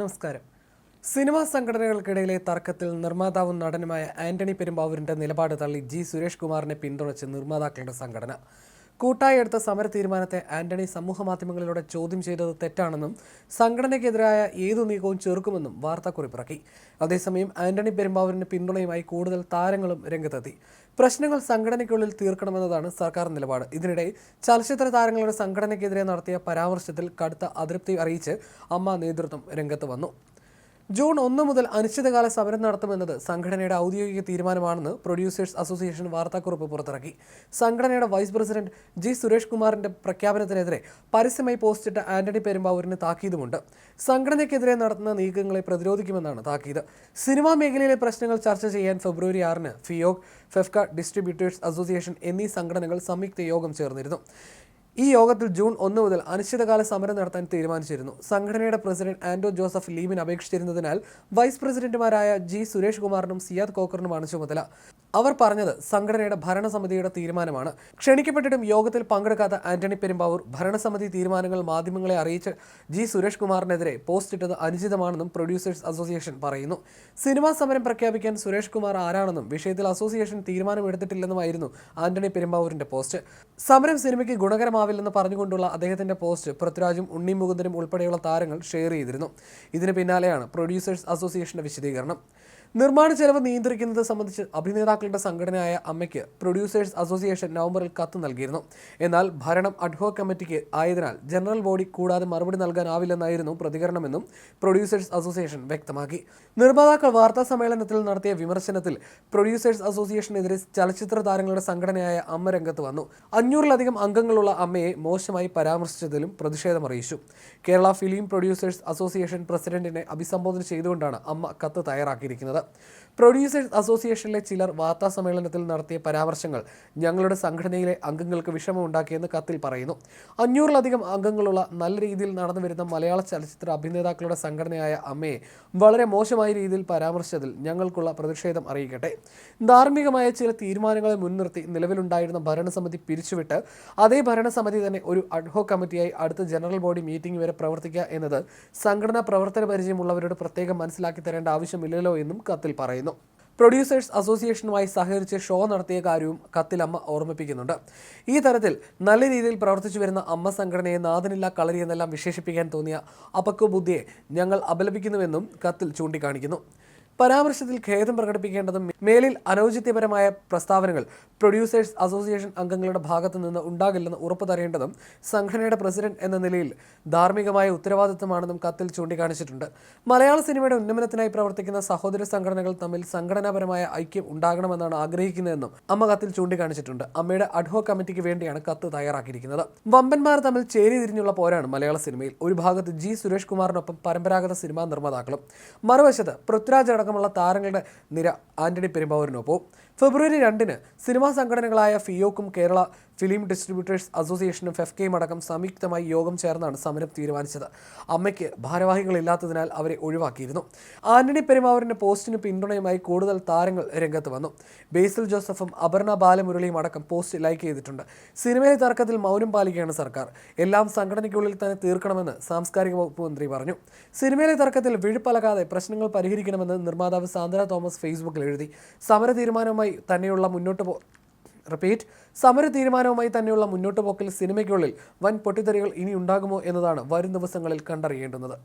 നമസ്കാരം. സിനിമാ സംഘടനകൾക്കിടയിലെ തർക്കത്തിൽ നിർമ്മാതാവും നടനുമായ ആന്റണി പെരുമ്പാവൂരിന്റെ നിലപാട് തള്ളി ജി സുരേഷ് കുമാറിനെ പിന്തുണച്ച് നിർമ്മാതാക്കളുടെ സംഘടന. കൂട്ടായി എടുത്ത സമര തീരുമാനത്തെ ആന്റണി സമൂഹമാധ്യമങ്ങളിലൂടെ ചോദ്യം ചെയ്തത് തെറ്റാണെന്നും സംഘടനയ്ക്കെതിരായ ഏതു നീക്കവും ചെറുക്കുമെന്നും വാർത്താക്കുറിപ്പിറക്കി. അതേസമയം ആന്റണി പെരുമ്പാവൂരിന് പിന്തുണയുമായി കൂടുതൽ താരങ്ങളും രംഗത്തെത്തി. പ്രശ്നങ്ങൾ സംഘടനയ്ക്കുള്ളിൽ തീർക്കണമെന്നതാണ് സർക്കാർ നിലപാട്. ഇതിനിടെ ചലച്ചിത്ര താരങ്ങളുടെ സംഘടനയ്ക്കെതിരെ നടത്തിയ പരാമർശത്തിൽ കടുത്ത അതൃപ്തി അറിയിച്ച് അമ്മ നേതൃത്വം രംഗത്ത് വന്നു. ജൂൺ ഒന്ന് മുതൽ അനിശ്ചിതകാല സമരം നടത്തുമെന്നത് സംഘടനയുടെ ഔദ്യോഗിക തീരുമാനമാണെന്ന് പ്രൊഡ്യൂസേഴ്സ് അസോസിയേഷൻ വാർത്താക്കുറിപ്പ് പുറത്തിറക്കി. സംഘടനയുടെ വൈസ് പ്രസിഡന്റ് ജി സുരേഷ് കുമാറിന്റെ പ്രഖ്യാപനത്തിനെതിരെ പരസ്യമായി പോസ്റ്റിട്ട ആന്റണി പെരുമ്പാവൂരിന് താക്കീതുമുണ്ട്. സംഘടനയ്ക്കെതിരെ നടത്തുന്ന നീക്കങ്ങളെ പ്രതിരോധിക്കുമെന്നാണ് താക്കീത്. സിനിമാ മേഖലയിലെ പ്രശ്നങ്ങൾ ചർച്ച ചെയ്യാൻ ഫെബ്രുവരി ആറിന് ഫിയോഗ് ഫെഫ്ക ഡിസ്ട്രിബ്യൂട്ടേഴ്സ് അസോസിയേഷൻ എന്നീ സംഘടനകൾ സംയുക്ത യോഗം ചേർന്നിരുന്നു. ഈ യോഗത്തിൽ ജൂൺ ഒന്ന് മുതൽ അനിശ്ചിതകാല സമരം നടത്താൻ തീരുമാനിച്ചിരുന്നു. സംഘടനയുടെ പ്രസിഡന്റ് ആന്റോ ജോസഫ് ലീവിന് അപേക്ഷിച്ചിരുന്നതിനാൽ വൈസ് പ്രസിഡന്റുമാരായ ജി സുരേഷ് കുമാറിനും സിയാദ് കോക്കറിനുമാണ് ചുമതല. അവർ പറഞ്ഞത് സംഘടനയുടെ ഭരണസമിതിയുടെ തീരുമാനമാണ്. ക്ഷണിക്കപ്പെട്ടിട്ടും യോഗത്തിൽ പങ്കെടുക്കാത്ത ആന്റണി പെരുമ്പാവൂർ ഭരണസമിതി തീരുമാനങ്ങൾ മാധ്യമങ്ങളെ അറിയിച്ച് ജി സുരേഷ് കുമാറിനെതിരെ പോസ്റ്റ് ഇട്ടത് അനുചിതമാണെന്നും പ്രൊഡ്യൂസേഴ്സ് അസോസിയേഷൻ പറയുന്നു. സിനിമാ സമരം പ്രഖ്യാപിക്കാൻ സുരേഷ് കുമാർ ആരാണെന്നും വിഷയത്തിൽ അസോസിയേഷൻ തീരുമാനമെടുത്തിട്ടില്ലെന്നുമായിരുന്നു ആന്റണി പെരുമ്പാവൂരിന്റെ പോസ്റ്റ്. സമരം സിനിമയ്ക്ക് ഗുണകരമാവില്ലെന്ന് പറഞ്ഞുകൊണ്ടുള്ള അദ്ദേഹത്തിന്റെ പോസ്റ്റ് പൃഥ്വിരാജും ഉണ്ണി മുകുന്ദനും ഉൾപ്പെടെയുള്ള താരങ്ങൾ ഷെയർ ചെയ്തിരുന്നു. ഇതിന് പിന്നാലെയാണ് പ്രൊഡ്യൂസേഴ്സ് അസോസിയേഷന്റെ വിശദീകരണം. നിർമ്മാണ ചെലവ് നിയന്ത്രിക്കുന്നത് സംബന്ധിച്ച് അഭിനേതാക്കളുടെ സംഘടനയായ അമ്മയ്ക്ക് പ്രൊഡ്യൂസേഴ്സ് അസോസിയേഷൻ നവംബറിൽ കത്ത് നൽകിയിരുന്നു. എന്നാൽ ഭരണം അഡ്ഹോ കമ്മിറ്റിക്ക് ആയതിനാൽ ജനറൽ ബോഡി കൂടാതെ മറുപടി നൽകാനാവില്ലെന്നായിരുന്നു പ്രതികരണമെന്നും പ്രൊഡ്യൂസേഴ്സ് അസോസിയേഷൻ വ്യക്തമാക്കി. നിർമ്മാതാക്കൾ വാർത്താ സമ്മേളനത്തിൽ നടത്തിയ വിമർശനത്തിൽ പ്രൊഡ്യൂസേഴ്സ് അസോസിയേഷനെതിരെ ചലച്ചിത്ര താരങ്ങളുടെ സംഘടനയായ അമ്മ രംഗത്ത് വന്നു. അഞ്ഞൂറിലധികം അംഗങ്ങളുള്ള അമ്മയെ മോശമായി പരാമർശിച്ചതിലും പ്രതിഷേധമറിയിച്ചു കേരള ഫിലിം പ്രൊഡ്യൂസേഴ്സ് അസോസിയേഷൻ പ്രസിഡന്റിനെ അഭിസംബോധന ചെയ്തുകൊണ്ടാണ് അമ്മ കത്ത് തയ്യാറാക്കിയിരിക്കുന്നത്. പ്രൊഡ്യൂസേഴ്സ് അസോസിയേഷനിലെ ചിലർ വാർത്താ സമ്മേളനത്തിൽ നടത്തിയ പരാമർശങ്ങൾ ഞങ്ങളുടെ സംഘടനയിലെ അംഗങ്ങൾക്ക് വിഷമമുണ്ടാക്കിയെന്ന് കത്തിൽ പറയുന്നു. അഞ്ഞൂറിലധികം അംഗങ്ങളുള്ള നല്ല രീതിയിൽ നടന്നു വരുന്ന മലയാള ചലച്ചിത്ര അഭിനേതാക്കളുടെ സംഘടനയായ അമ്മയെ വളരെ മോശമായ രീതിയിൽ പരാമർശിച്ചതിൽ ഞങ്ങൾക്കുള്ള പ്രതിഷേധം അറിയിക്കട്ടെ. ധാർമ്മികമായ ചില തീരുമാനങ്ങളെ മുൻനിർത്തി നിലവിലുണ്ടായിരുന്ന ഭരണസമിതി പിരിച്ചുവിട്ട് അതേ ഭരണസമിതി തന്നെ ഒരു അഡ്ഹോ കമ്മിറ്റിയായി അടുത്ത ജനറൽ ബോഡി മീറ്റിംഗ് വരെ പ്രവർത്തിക്കുക എന്നത് സംഘടനാ പ്രവർത്തന പരിചയമുള്ളവരോട് പ്രത്യേകം മനസ്സിലാക്കി തരേണ്ട ആവശ്യമില്ലല്ലോ എന്നും കത്തിൽ പറയുന്നു. പ്രൊഡ്യൂസേഴ്സ് അസോസിയേഷനുമായി സഹകരിച്ച് ഷോ നടത്തിയ കാര്യവും കത്തിൽ അമ്മ ഓർമ്മിപ്പിക്കുന്നുണ്ട്. ഈ തരത്തിൽ നല്ല രീതിയിൽ പ്രവർത്തിച്ചു വരുന്ന അമ്മ സംഘടനയെ നാഥനില്ല കളരി എന്നെല്ലാം വിശേഷിപ്പിക്കാൻ തോന്നിയ അപക്വബുദ്ധിയെ ഞങ്ങൾ അപലപിക്കുന്നുവെന്നും കത്തിൽ ചൂണ്ടിക്കാണിക്കുന്നു. പരാമർശത്തിൽ ഖേദം പ്രകടിപ്പിക്കേണ്ടതും മേലിൽ അനൗചിത്യപരമായ പ്രസ്താവനകൾ പ്രൊഡ്യൂസേഴ്സ് അസോസിയേഷൻ അംഗങ്ങളുടെ ഭാഗത്തു നിന്ന് ഉണ്ടാകില്ലെന്ന് ഉറപ്പു തരേണ്ടതും സംഘടനയുടെ പ്രസിഡന്റ് എന്ന നിലയിൽ ധാർമ്മികമായ ഉത്തരവാദിത്തമാണെന്നും കത്തിൽ ചൂണ്ടിക്കാണിച്ചിട്ടുണ്ട്. മലയാള സിനിമയുടെ ഉന്നമനത്തിനായി പ്രവർത്തിക്കുന്ന സഹോദര സംഘടനകൾ തമ്മിൽ സംഘടനാപരമായ ഐക്യം ഉണ്ടാകണമെന്നാണ് ആഗ്രഹിക്കുന്നതെന്നും അമ്മ കത്തിൽ ചൂണ്ടിക്കാണിച്ചിട്ടുണ്ട്. അമ്മയുടെ അഡ്ഹോ കമ്മിറ്റിക്ക് വേണ്ടിയാണ് കത്ത് തയ്യാറാക്കിയിരിക്കുന്നത്. വമ്പന്മാർ തമ്മിൽ ചേരി തിരിഞ്ഞുള്ള പോരാണ് മലയാള സിനിമയിൽ. ഒരു ഭാഗത്ത് ജി സുരേഷ് കുമാറിനൊപ്പം പരമ്പരാഗത സിനിമാ നിർമ്മാതാക്കളും മറുവശത്ത് പൃഥ്വിരാജ് അടക്കമുള്ള താരങ്ങളുടെ നിര ആന്റണി പെരുമ്പാവൂരിനൊപ്പം. ഫെബ്രുവരി രണ്ടിന് സിനിമാ സംഘടനകളായ ഫിയോക്കും കേരള ഫിലിം ഡിസ്ട്രിബ്യൂട്ടേഴ്സ് അസോസിയേഷനും ഫെഫ്കയും അടക്കം സംയുക്തമായി യോഗം ചേർന്നാണ് സമരം തീരുമാനിച്ചത്. അമ്മയ്ക്ക് ഭാരവാഹികളില്ലാത്തതിനാൽ അവരെ ഒഴിവാക്കിയിരുന്നു. ആന്റണി പെരുമാവൂരിന്റെ പോസ്റ്റിന് പിന്തുണയുമായി കൂടുതൽ താരങ്ങൾ രംഗത്ത് വന്നു. ബേസിൽ ജോസഫും അപർണ ബാലമുരളിയും അടക്കം പോസ്റ്റ് ലൈക്ക് ചെയ്തിട്ടുണ്ട്. സിനിമയിലെ തർക്കത്തിൽ മൗനം പാലിക്കുകയാണ് സർക്കാർ. എല്ലാം സംഘടനയ്ക്കുള്ളിൽ തന്നെ തീർക്കണമെന്ന് സാംസ്കാരിക വകുപ്പ് മന്ത്രി പറഞ്ഞു. സിനിമയിലെ തർക്കത്തിൽ വിഴുപ്പലകാതെ പ്രശ്നങ്ങൾ പരിഹരിക്കണമെന്ന് നിർമ്മാതാവ് സാന്ദ്ര തോമസ് ഫേസ്ബുക്കിൽ എഴുതി. സമര തീരുമാനവുമായി തന്നെയുള്ള മുന്നോട്ട് പോ റിപ്പീറ്റ് സമര തീരുമാനവുമായി തന്നെയുള്ള മുന്നോട്ട് പോക്കിൽ സിനിമയ്ക്കുള്ളിൽ വൻ പൊട്ടിത്തെറികൾ ഇനി ഉണ്ടാകുമോ എന്നതാണ് വരും ദിവസങ്ങളിൽ കണ്ടറിയേണ്ടുന്നത്.